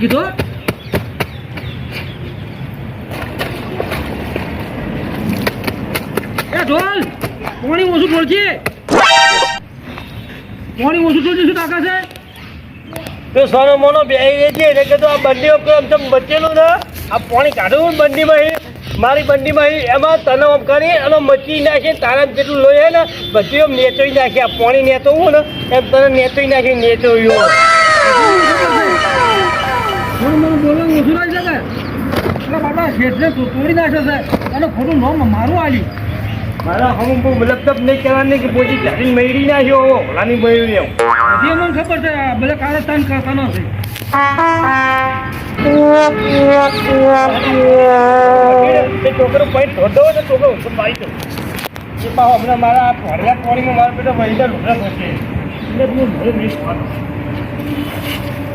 કીધો? એ ઢોલ, પાણી ઓછું ઢોળજે. પાણી ઓછું ઢોળજે, શું તાકાત છે? તો સોનો મોનો બેહી રહી છે, એટલે કે તો આ બંડી આમ તેમ બચેલું ને. આ પાણી કાઢવું ને બંડીમાં મારી બંડીમાં એમાં તને આમ કરી, અને મચી નાખી, તારા જેટલું લોહી ને બધું એમ નેચોઈ નાખી. આ પાણી નેચવવું ને, એમ તને નેચોઈ નાખી નેચવ્યું બોલવાનું ઓછું લાગી શકે. એટલે બાપા શેઠને તોડી નાખે છે. અને ખોટું નામ મારું આલી મારા હમ બહુ મતલબ નહીં કરવાની કે પોતે જાતીને મયડી નાખ્યો ઓલાની એમ. હજી મને ખબર છે બધા કારસ્તાન કરતા નથી એ છોકરો પૈ ધોધો ને છોકરો ઊંચો પાડી દો. એ પાછો હમણાં મારા આ ભરેલા પાણીમાં મારા બેટા વહીને લુગડા થશે એટલે હું ઘરે નહીં ખાતો.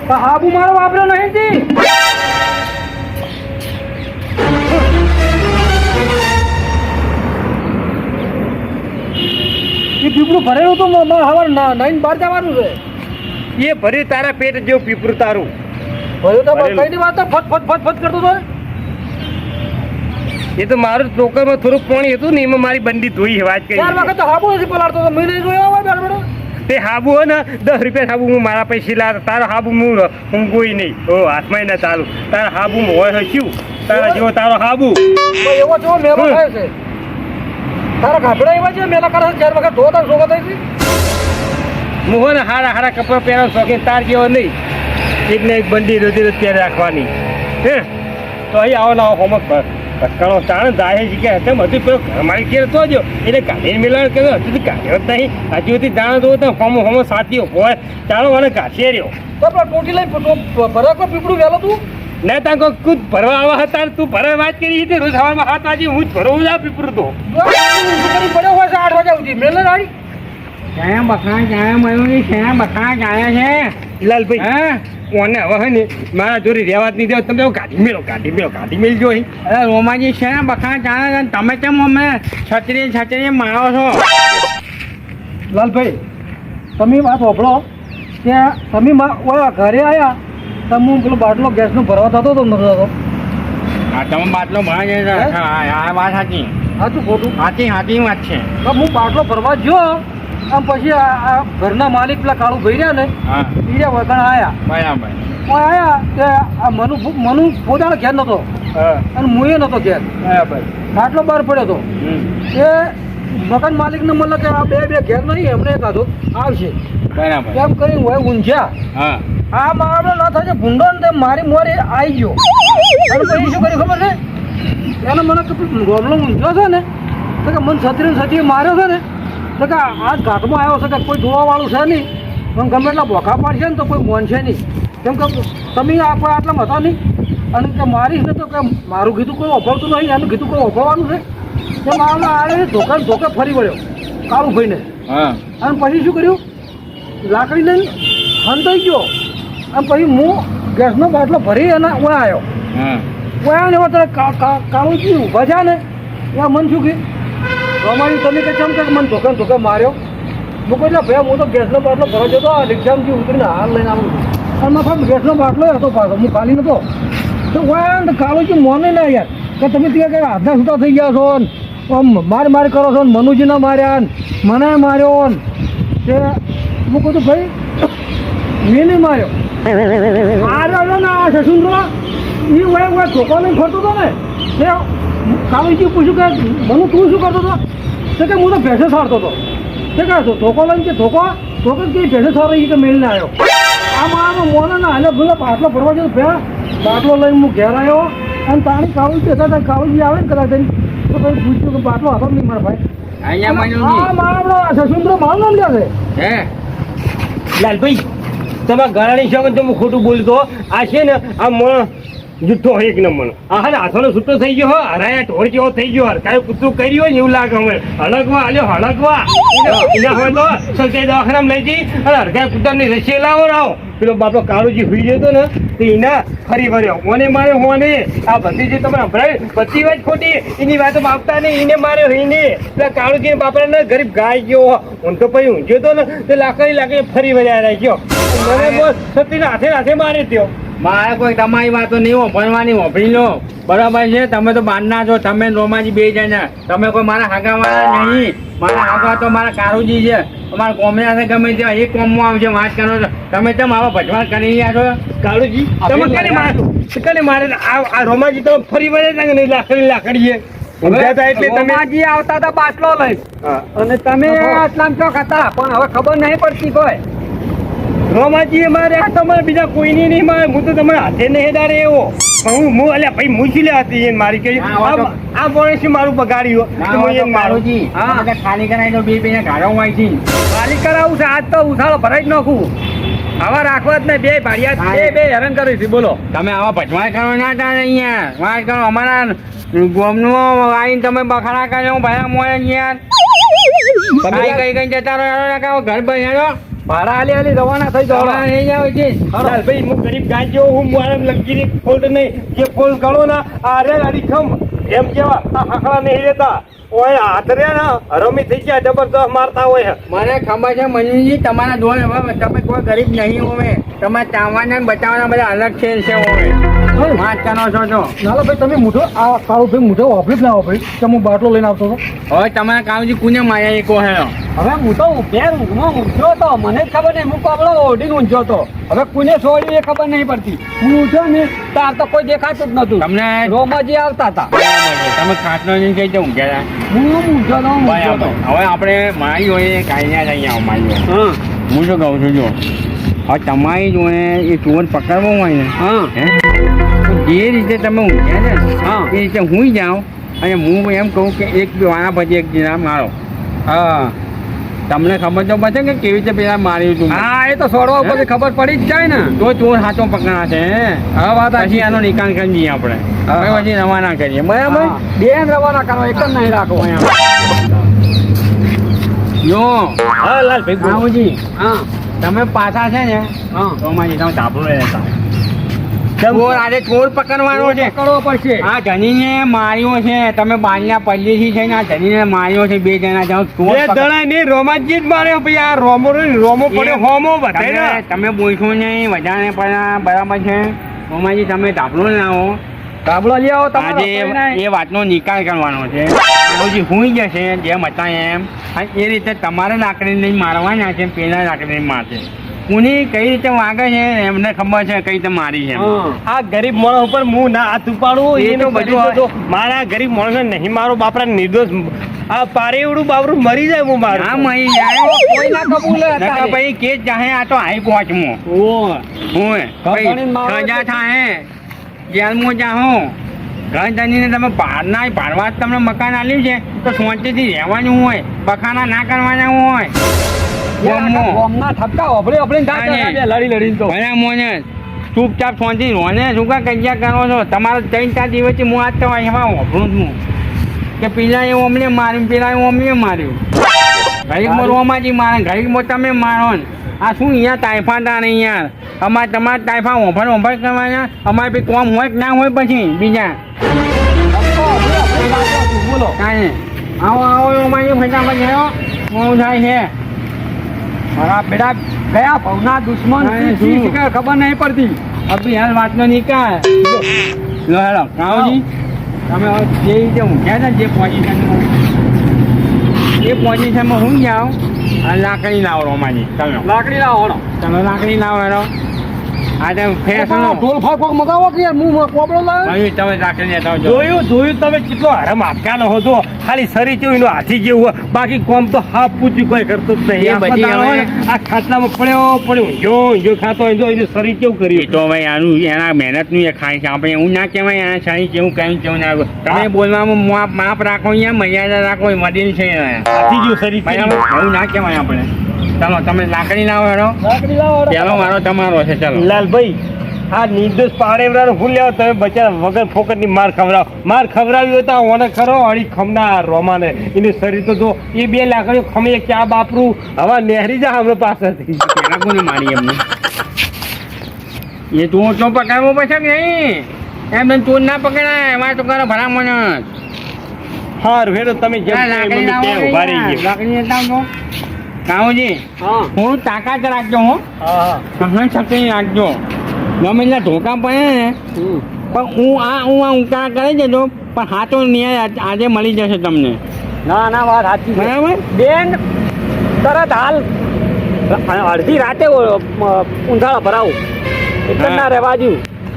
હાબુ મારો વાપરો નહીં તી એ પીપળું ભરેલું તો હવાર નાઈન બહાર જવાનું છે. એ ભરી તારા પેટ જેવું પીપરું તારું. ભર્યું તો કઈ વાત ફટ ફટ ફટ ફટ કરતો તો. એ તો મારું ટોકરમાં થોડું પાણી હતું ને એમાં મારી બંડી ધોઈ વાત કરી ચાર વખત તો હાબુ નથી પલાળતો તો મેં નહીં જોયો હોય તે હાબુ હો ને દસ રૂપિયા હાબુ હું મારા પૈસા લા તારો હાબુ હું હું કોઈ નહીં. ઓ હાથમાં ના ચાલુ તારા હાબુ હોય હોય શું? તારા જેવો તારો હાબુ. એવો જેવો મેળો થાય છે. તારા ગાભડા એવા છે મેલા કરે ચાર વખત ધોતા શોખા થાય છે? મોહન હારા હારા કપડાં પહેરવા શોખીન તાર જેવો નહીં. એક ને એક બંડી રોજી રોજ પહેરી રાખવાની. હે? તો અહીં આવો ના હોમવર્ક કણો ચાણ જાય છે કે તેમ હજુ પેલો મારી ઘેર તો જો એટલે કાઢીને મિલાણ કર્યો હજુ તો કાઢ્યો જ નહીં. હજુ સુધી દાણા દો તો હોમો હોમો સાથીઓ હોય. ચાલો મને કાઢી રહ્યો. તો પણ ટોટી લઈ ભરા કોઈ પીપળું વહેલો તું? ને તાં કોઈ કુદ ભરવા આવા હતા તું ભરવા વાત કરી હતી? રોજ સવારમાં હાથ વાગે હું જ ભરવું જા પીપડું તો. કરી પડ્યો હોય છે આઠ વાગ્યા સુધી. મેલે રાડી ક્યાં બખાણ ક્યાં મળ્યું ક્યાં બખાણ ક્યાં છે? લાલભાઈ. હા? કોને હવે હે ને મારા જોડે રહેવા જ નહીં દેવા તમે ગાડી મેળો ગાડી મેળો ગાડી મેળ જો અરે રોમાજી છે ને બખા જાણે તમે કેમ અમે છત્રી છત્રી મારો છો? લાલભાઈ તમે વાત હોભળો. કે તમે ઘરે આવ્યા તમે હું પેલો બાટલો ગેસનો ભરવા થતો હતો નતો થતો હા તમે બાટલો ભરા છે હે? હા આ વાત સાચી. સાચું ખોટું? સાચી સાચી વાત છે. તો હું બાટલો ભરવા ગયો આમ પછી આ ઘરના માલિક પેલા કાળું ભાઈ રહ્યા ને બીજા વગણ આયા. આયા કે આ મનુ મનુ પોતાનો ઘેર નતો. અને મુએ નતો ઘેર. ખાટલો બહાર પડ્યો હતો. એ મકાન માલિકને મતલબ કે આ બે બે ઘેર નહીં એમને કાઢો આવશે. એમ કરી હોય ઊંઝ્યા આ મામલો ના થાય છે ભૂંડો ને તે મારી મોરે આવી ગયો. પછી શું કર્યું ખબર છે? એને મને ગોમલો ઊંઝ્યો છે ને? તો કે મને છત્રી છત્રી માર્યો છે ને? તો કે આ ઘાટમાં આવ્યો છે કે કોઈ જોવાવાળું છે નહીં. પણ ગમે એટલા બોખા પાડશે ને તો કોઈ મોન છે નહીં. કેમ કે તમે આપણે આટલા હતા નહીં. અને કે મારીશ ને તો કે મારું કીધું કોઈ ઓફરતું નહીં એનું કીધું કોઈ ઓફરવાનું છે. તો મારા આડે ધોકે ધોકે ફરી વળ્યો કાળું ભાઈને અને પછી શું કર્યું? લાકડી લઈને હંતાઈ ગયો. અને પછી હું ગેસનો બાટલો ભરી અને ઓયા આવ્યો. ઓયા ને એવા કાળું થયું ઊભા છે ને. એ મન શું કે અમારી તમે કે ચમ કે મને ધોકા ધોકા માર્યો? હું કહું ભાઈ હું તો ગેસનો બાટલો ભરો જતો આ રિક્ષામાંથી ઉતરીને હાલ લઈને આવું છું. અને મારા ગેસનો બાટલો હતો પાછો હું ખાલી નતો. તો વાંધ કાળું થયું મોને ના યાર. કે તમે ત્યાં કે હાથના છૂટા થઈ ગયા છો ને? આમ માર માર કરો છો ને? મનુજીને માર્યા ને? મને માર્યો ને? તે હું કહું ભાઈ મેં નહીં માર્યો આ રહ્યો ને આ સસુંદરો એ વય વય ધોકો નહીં ફરતો હતો ને? તે કાળુજી પૂછ્યું કે મનુ તું શું કરતો હતો? તો કે હું તો ભેંસે સારતો હતો. તે કહે છો ધોકો લઈને કે ધોકો? તો કે ભેંસે સારી કે મેળને આવ્યો. આ મારા મોને ના હાલે ભૂલે બાટલો ભરવા જતો ભે બાટલો લઈને હું ઘેર આવ્યો અને તાણી કાળુજી હતા ત્યાં કાળુજી આવે ને કદાચ તો પછી પૂછ્યું કે બાટલો હતો નહીં મારા ભાઈ? અહીંયા મારા સસુંદરો મારું નામ લે છે. હે? લાલભાઈ તમારા ઘરાણી છો તો હું ખોટું બોલતો. આ છે ને આ મણ જુઠ્ઠો એક નંબર આ હાલ હાથોનો છૂટો થઈ ગયો હરાયા ઢોર જેવો થઈ ગયો હરકાય કૂતરું કર્યું ને એવું લાગે હવે. હળકવા આલ્યો હળકવા એના હોય તો સરકારી દવાખાનામાં લઈ જઈ અને હરકાય કૂતરની રસી લાવો રાવ પેલો બાપો કાળુજી હુઈ જતો ને, તો એના ફરી વર્યો ઓને મારે હોને આ બધી જે તમે સંભળાય બધી વાત ખોટી, એની વાતો બાપતા નહીં એને માર્યો એને પેલા કાળુજી બાપરા ને ગરીબ ગાય ગયો હું. તો પછી ઊંઘ્યો તો ને, તે લાકડી લાકડી ફરી વર્યા રાખ્યો મને બસ સતીના હાથે હાથે મારે ત્યો મારે કોઈ તમારી વાતો નહીં ભણવાની વાપરી લો. બરાબર છે? તમે તો બાંધના છો તમે નોમાજી રોમાજી બે જણા. તમે કોઈ મારા હાગાવાળા નહીં. મારા હાગા તો મારા કારુજી છે. અમારા કોમના છે ગમે છે એક કોમમાં આવશે વાત કરો છો. તમે કેમ આવા ભજવાળ કરી રહ્યા છો. કાળુજી તમે કને મારો કને મારે આ રોમાજી તમે ફરી વળે ને નહીં લાકડી લાકડીએ. તમે આવતા હતા બાટલો લઈ અને તમે આટલા ચોક હતા પણ હવે ખબર નહીં પડતી કોઈ. રોમાજી મારે તમારે બીજા કોઈની નહીં મારે હું તો તમારા હાથે નહીં ડારે એવો. પણ હું હું અલ્યા ભાઈ મૂછી લે હતી એને મારી કે આ આ મારું બગાડ્યું. તો હું એને મારું કારુજી હા. ખાલી કરાવી દો બે બે ગાળો હોય છે ખાલી કરાવું છે આજ તો ઉછાળો ભરાઈ જ નાખું. આવા રાખવા જ નહીં બે ભાડિયા બે બે હેરાન કરી છે બોલો. તમે આવા ભજવાય કરો ના તા અહીંયા. વાત કરો અમારા ગોમનું આવીને તમે બખાડા કર્યો ભાઈ મોયા યાર તમે કઈ કઈ જતા રહો ઘર બન્યો ભાડા આલી આલી રવાના થઈ જાવ લઈ જાવ છે ચાલ ભાઈ હું ગરીબ ગાય જેવો હું મારા લગીરી ફોલ્ટ નહીં. જે ફોલ્ટ કરો ના આ રે અડી ખમ. એમ કેવા આ હાકડા નહીં રહેતા ઓય આતરે ને રમી થઈ ગયા જબરદસ્ત મારતા હોય. મને ખબર છે મનુજી તમારા દોર હવે તમે કોઈ ગરીબ નહીં હોવે તમારે ચાવવાના ને બચાવવાના બધા અલગ છે છે હોય. વાત કરો છો તો. નાલો ભાઈ તમે મૂઠો આ કાળો ભાઈ મૂઠો વાપરી જ ના વાપરી કે હું બાટલો લઈને આવતો હતો? હવે તમારા કામજી કુને માયા એકો હે? હવે હું તો ઘેર ઊંઘમાં ઊંઘ્યો હતો મને જ ખબર નહીં હું કોબળો ઓઢીને ઊંઘ્યો હતો હવે કોને છોડ્યું એ ખબર નહીં પડતી. હું ઉઠ્યો ને તાર તો કોઈ દેખાતું જ નતું તમને રોમાજી આવતા હતા. તમે ખાટલો નહીં કઈ જવું ગયા હું બરાબર હતો હવે આપણે મારી હોય કાંઈ ના જઈએ મારી હું. શું કહું છું જો હવે તમારી જોડે એ ચોર પકડવો હોય ને હા જે રીતે તમે ઊંઘ્યા ને, હા. એ રીતે હું જાઉં? અને હું એમ કહું કે એક વાળા પછી એક જણા મારો. હા. તમને ખબર તો પડશે કે કેવી રીતે પેલા માર્યું હતું હા એ તો છોડવા ઉપર ખબર પડી જ જાય ને. તો ચોર સાચો પકડા છે હવે વાત પછી આનો નિકાલ કરી દઈએ આપણે. હવે પછી રવાના કરીએ. બરાબર? બે બેન રવાના કરો એક જ નહીં રાખો જો. હા લાલ ભાઈ બોલો. હા. તમે પાછા છે ને હા. તો મારી તમે ધાબળો લેતા ચોર આજે ચોર પકડવાનો છે. પકડવો પડશે. આ ધનીને માર્યો છે. તમે બારના પલ્લીથી છે ને આ ધનીને માર્યો છે બે જણા જાઓ ચોર બે પકડ- દણા નહીં રોમાજી માર્યો. ભાઈ આ રોમો રોમો પડ્યો હોમો બધાય તમે બોલશો નહીં વધારે પણ બરાબર છે. ઓમાજી તમે ધાબળો લાવો ધાબળો લઈ આવો આજે એ વાતનો નિકાલ કરવાનો છે. પછી હુઈ જશે જેમ હતા એમ. એ રીતે તમારે લાકડી નહીં મારવાના છે પેલા લાકડી મારશે. કોની કઈ રીતે વાગે છે એમને ખબર છે કઈ રીતે મારી છે આ ગરીબ માણસ ઉપર હું ના હાથ ઉપાડું એનું બધું બધું મારા ગરીબ માણસ નહીં મારો બાપરા નિર્દોષ આ પારેવડું બાવરું મરી જાય હું મારું. હા મળી જાય. કોઈ ના કબૂલ નકા ભાઈ કે જાહે આ તો હાઈ પહોંચમાં ઓ હું ભાઈ સજા થાય જેલમાં જાહો. ઘર ધનીને તમે બહારના ભાડવા જ તમને મકાન આલ્યું છે તો શાંતિથી રહેવાનું હોય બખાના ના કરવાના હોય. ચૂપચાપ શાંતિ રોને શું કા કજ્યા કરો છો? તમારે ત્રણ ચાર દિવસથી હું આજ તો એમાં વાપરું છું. કે પેલા એ ઓમને માર્યું પેલા એ માર્યું. ઘડીકમાં રોમાજી મારે ઘડીકમાં તમે મારો ને. આ શું અહીંયા તાઇફા તાણે યાર? અમારે તમારે તાઇફા ઓફર ઓફર કરવાના? અમારે બી કોમ હોય કે ના હોય પછી બીજા. બોલો. કાંઈ આવો આવો રોમાજી ફટાફટ ગયો થાય છે. મારા બેટા કયા ભવના દુશ્મન ખબર નહીં પડતી. અભી હાલ વાતનો નિકાલ. લો હેલો કાવજી તમે જે રીતે ઊંઘ્યા ને જે પોઝિશનમાં એ પોઝિશનમાં હું જાઉં લાકડી લાવડો રોમાજી તમે લાકડી લાવો તમે લાકડી લાવો હેલો. આ તો ફેસ નો ઢોલ ફાક મગાવો કે યાર હું કોબળો લાવ્યો તમે લાકડી જોયું જોયું તમે કેટલો હરમ આપકાનો હતો. ખાલી શરીર જેવું એનું હાથી જેવું હોય. બાકી કોમ તો હાફ પૂછ્યું કોઈ કરતો જ નહીં. આ ખાટલામાં પડ્યો પડ્યો ઊંઘ્યો ઊંઘ્યો ખાતો એનું શરીર કેવું કર્યું? તો ભાઈ આનું એના મહેનતનું એ ખાય છે. આપણે એવું ના કહેવાય આ શાહી કેવું કઈ કેવું ના તમે બોલવામાં માપ રાખો અહીંયા મર્યાદા રાખો એ મદિલ છે હાથી જેવું શરીર એવું ના કહેવાય આપણે. ચાલો તમે લાકડી લાવો એનો લાકડી લાવો પેલો મારો તમારો છે ચાલો. લાલભાઈ આ નિર્દોષ પાડેવરાનો ફૂલ લેવો તમે બચા વગર ફોકટની માર ખવડાવો. માર ખવડાવી હોય તો ઓને ખરો અડી ખમના રોમાને. એનું શરીર તો જો એ બે લાકડીઓ ખમી ક્યાં બાપરું? હવા નેહરી જા હમણાં પાસેથી. પેલા મારી એમને? એ તું તો પકડવો પડશે કે નહીં? એમ તું ના પકડાય એમાં તો કરો ભરામણ હાર હેડો તમે જેમ લાકડી લાવો. લાકડી લેતા આવજો થોડું હું તાકાત રાખજો હો. સહન શક્તિ રાખજો. ગમે એટલા ધોકા પડે ને પણ હું આ હું આ ઉંકાર કરી દેતો પણ હાથો ન્યાય આજે મળી જશે તમને. ના ના વાત સાચી બરાબર? બેન તરત હાલ. અડધી રાતે ઊંધાળા ભરાવું. એટલે ના રહેવા દઉં.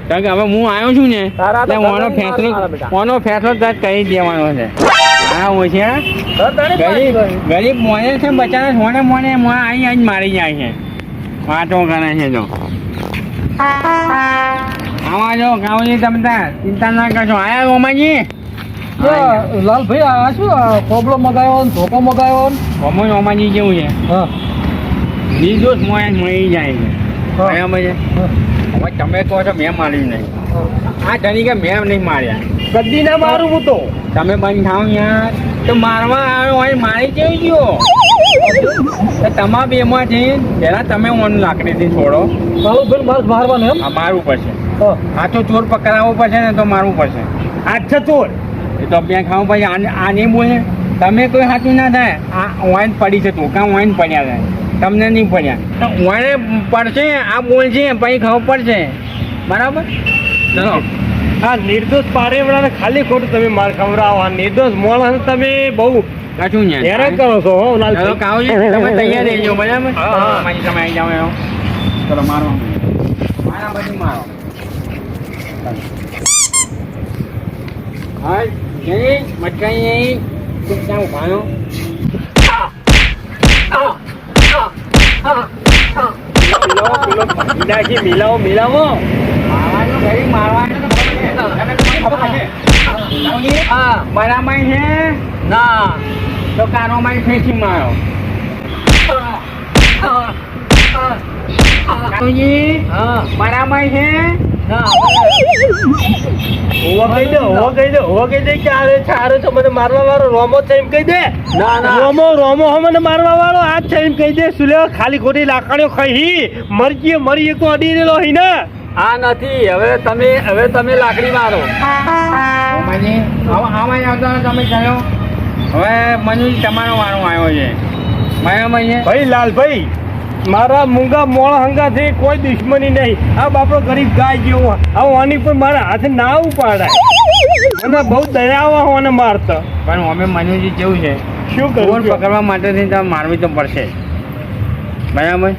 કારણ કે હવે હું આવ્યો છું ને એટલે ઓનો ફેસલો. ઓનો ફેસલો તરત કરી દેવાનો છે. હા હોય છે ગરીબ ગરીબ મોને છે બચારા સોને મોને મોને અહીં અહીં મારી જાય છે. વાંચો કરે છે જો. આવા જો તમે ત્યાં ચિંતા ના કરશો. આયા ઓમાજી લાલભાઈ આ શું? કોબળો મગાવ્યો ને ધોકો મગાવ્યો ને? ઓમો ઓમાજી જેવું છે? નિર્દોષ મોને મળી જાય છે. બરાબર છે? હવે તમે કહો છો મેં માર્યું નહીં. આ તરીકે મેં નહીં માર્યા? કદી ના મારું હું તો. તમે બંધ થાવ યાર. તો મારવા આવ્યો હોય મારી કેવી ગયો તો માં છે પેલા તમે ઓન લાકડીથી છોડો. ચાલો ભાઈ માર મારવાનું એમ? મારવું પડશે. હા. તો ચોર પકડાવવો પડશે ને તો મારવું પડશે. આ છે ચોર? એ તો બે ખાવું પછી આ નહીં બોલે. તમે કોઈ સાચું ના થાય. આ ઓઈન પડી છે તું. કાં ઓઈન પડ્યા થાય તમને નહીં પડ્યા. ઓઈને પડશે આ બોલશે પછી ખબર પડશે. બરાબર? ચલો. આ નિર્દોષ પારેવડાને ખાલી ખોટું તમે માર ખવડાવો આ નિર્દોષ માણસ તમે બહુ હેરાન કરો છો હો ચલો કાવજી તમે તૈયાર રહેજો બરાબર હા, હા. મારી તમે આવી જાવ એમ ચલો મારો મારા બધી મારો હા નહીં મટકાઈ નહીં તું ક્યાં ઉભાયો મિલાવો, મિલાવો મિલાવો મારવાનું તો ખબર છે. કાવજી, હા બરાબર છે ના તો કારોમાં ફેંસી મારો કાવજી હા બરાબર છે ના હોવા કહી દે હોવા કહી દે હોવા કહી દે કે આરે છે આરે છે મને મારવા વાળો રોમો છે એમ કહી દે. રોમો રોમો હો મને મારવા વાળો આ છે એમ કહી દે શું ખાલી ખોટી લાકડીઓ ખાઈ મરજી મરી એક તો અડી રેલો હી ને આ નથી હવે તમે હવે તમે લાકડી મારો. આવા આવતા તમે ચાલો હવે મનુ તમારો વારો આવ્યો છે. ભાઈ લાલભાઈ મારા મૂંગા મોળ હંગાથી કોઈ દુશ્મની નહીં. આ બાપડો ગરીબ ગાય જેવો આ વાની પર મારા હાથે ના ઉપાડાય. મને બહુ દયા આવે હોને મારતા. પણ અમે મનુજી જેવું છે. શું કરવું? પકડવા માટેથી તમે મારવી તો પડશે. બરાબર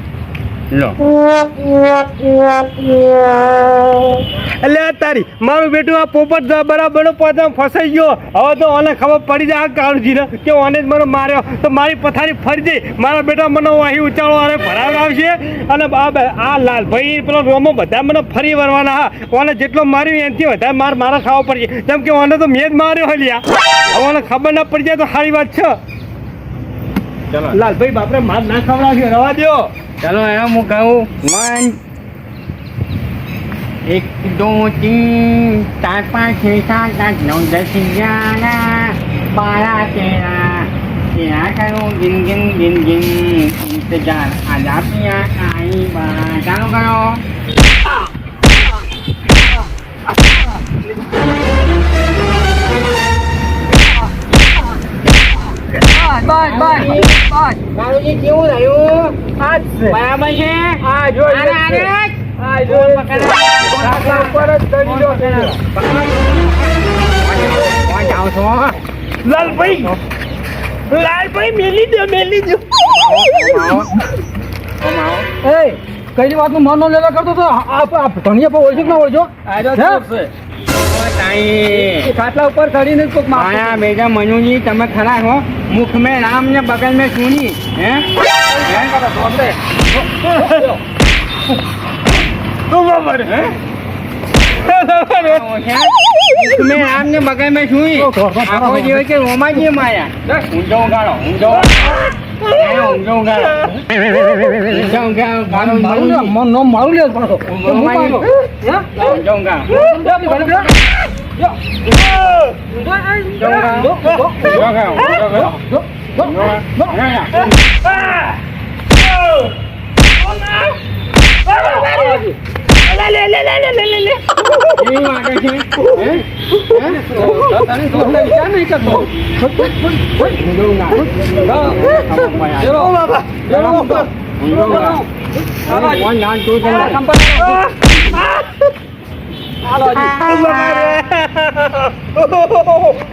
એટલે તારી, મારું બેટું આ પોપટ બરાબર પોતા ફસાઈ ગયો. હવે તો ઓને ખબર પડી જાય આ કાળજીને કે ઓને જ મને માર્યો. તો મારી પથારી ફરી જઈ મારા બેટા મને અહીં ઉચાળો અને ભરાવ આવશે. અને આ લાલભાઈ પેલો રોમો બધા મને ફરી વરવાના હા. ઓને જેટલો માર્યો એનાથી વધારે માર મારા ખાવા પડશે જેમ કે ઓને તો મેં જ માર્યો હલ્યા હવે ખબર ના પડી જાય તો સારી વાત છે. ચલો. લાલભાઈ બાપરે માર ના ખવડાવશે રવા દો ચલો હવે હું કહું. વન એક દો તીન ચાર પાંચ છ સાત આઠ નવ દસ અગિયાર બારા તેરા તેરા કરો ગિન ગિન ગિન ગિન. ઇંતજાર આજા પિયા આઈ બા ચાલો કરો. બસ બસ બસ કાળુજી કેવું રહ્યું? આ જ છે. બરાબર છે? આ જો જો ઉપર જ ચડી ગયો છે. લાલભાઈ. લાલભાઈ મેલી દો મેલી દો. એ કઈ વાતનું મન ન લેવા કરતો તો? આ ધણિયા પર ઓળખી ના હે? એ ખાટલા ઉપર ચડીને કોક. આયા બેટા મનુજી તમે ખરા હો મુખ में राम ने बगल में सुनी हैं બરાબર હે मुख में राम ने बगल में सुनी આખો જેવો કે રોમાજી માયા ઊંધો ઉગાડો ઊંધો ઊંધો ઉગાડો ઊંધો ઉગાડો ગાડો મારું લે, મન નો મારું લે પાછો. તો હું માર્યો. હે? ઊંધો ઉગાડો યો, યો,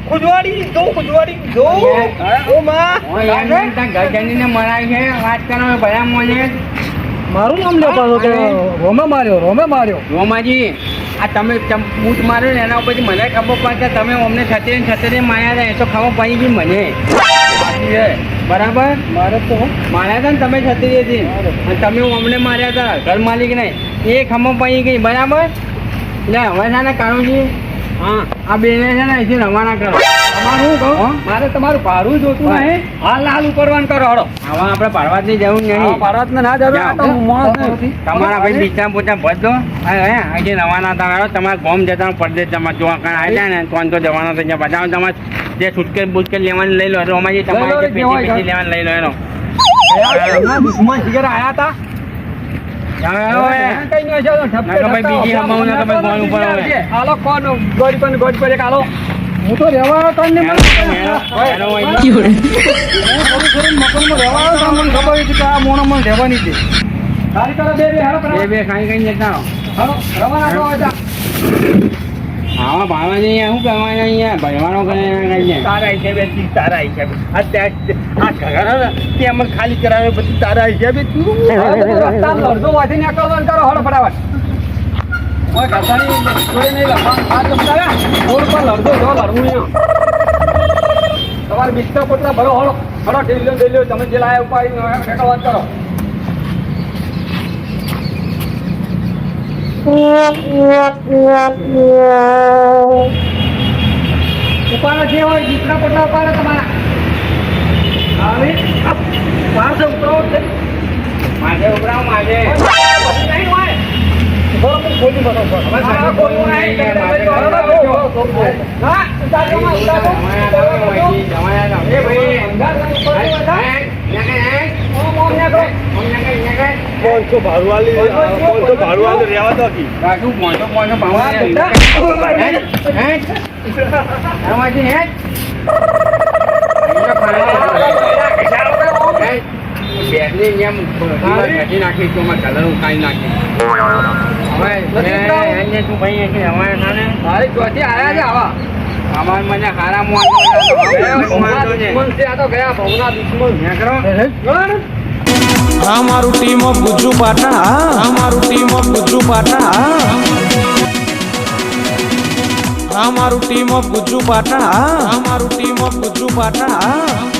ખુજવાડી જો ખુજવાડી જો. ઓ માં. ઓય યાર, મેં તારા ઘર જઈને મરાય છે વાત કરો ભલા મોને. મારું નામ લે પાછો કે રોમે માર્યો રોમે માર્યો? રોમાજી આ તમે બૂટ માર્યો ને એના ઉપરથી મને ખબર પડશે તમે અમને છત્રી ને છત્રી માર્યા હતા એ તો ખબર પડી ગઈ મને. બરાબર? મારે તો માર્યા હતા ને તમે છત્રી હતી અને તમે અમને માર્યા હતા ઘર માલિક ને એ ખબર પડી ગઈ બરાબર? લે હવે છે ને કાળુજી હા આ બેને છે ને અહીંથી રવાના કરો. તમારું હું કહું? મારે તમારું ભાડું જોતું. નહીં. હાલ હાલ ઉપરવાન કરો હળો આવા આપણે પાડવાની જરૂર નહીં ના નથી. તમારા ભાઈ બીજા પોતા ભરજો હા આજે રવાના હતા હેડો તમારા ગોમ જતા પરદેશ તમારે જોવા કાણ આવ્યા ને તો તો જવાના થઈ ગયા બધા તમારે જે સુટકે બુટકે લેવાની લઈ લો. એટલે અમારી તમારી જે પેટી પેટી લેવાની લઈ લો એનો. દુશ્મન આયા હતા? હું તો રહેવા તને મને હેડો, હેડો, હેડો, અહીં. હું થોડું થોડું મકાનમાં રહેવા આવ્યો તો મને ખબર હતી કે આ મોણો મને રહેવાની છે બે બે ખાઈ ખાઈ જતા રવાના આવા ભાવે અહીંયા શું કહેવાય અહીંયા એના કઈ તારા હિસાબે બે તારા હિસાબે આ ત્યાં તે અમને ખાલી કરાવે પછી તારા હિસાબે તું. અડધો વાંચી નીકળવાનું કરો હળ ફટાફટ. નહીં નહીં તમારે બિસ્તર પોટલા ભરો હળો હળો ઢીલ્યો ઢીલ્યો તમે જે લાયા ઉપાડી કરો. ઉપાડો જે હોય જીતના પોટલા ઉપાડો તમારા. હવે પાસે ઉતરો નહીં હોય. પાંચસો ભાડું આલી પાંચસો ભાડું આલી રહેવા દો કી નાખી તો કલર ઉકાળી નાખી. હવે તું ભાઈ મારી ચોથી આયા છે આવા. અમાર મને હારા મોન આ તો ગયા ભવના દુશ્મન. આ મારું ટીમ ગુજ્જુ પાટણ અમારું મારું ટીમ ગુજ્જુ પાટણ અમારું મારું ટીમ ગુજ્જુ પાટણ અમારું મારું ટીમ પાટણ આ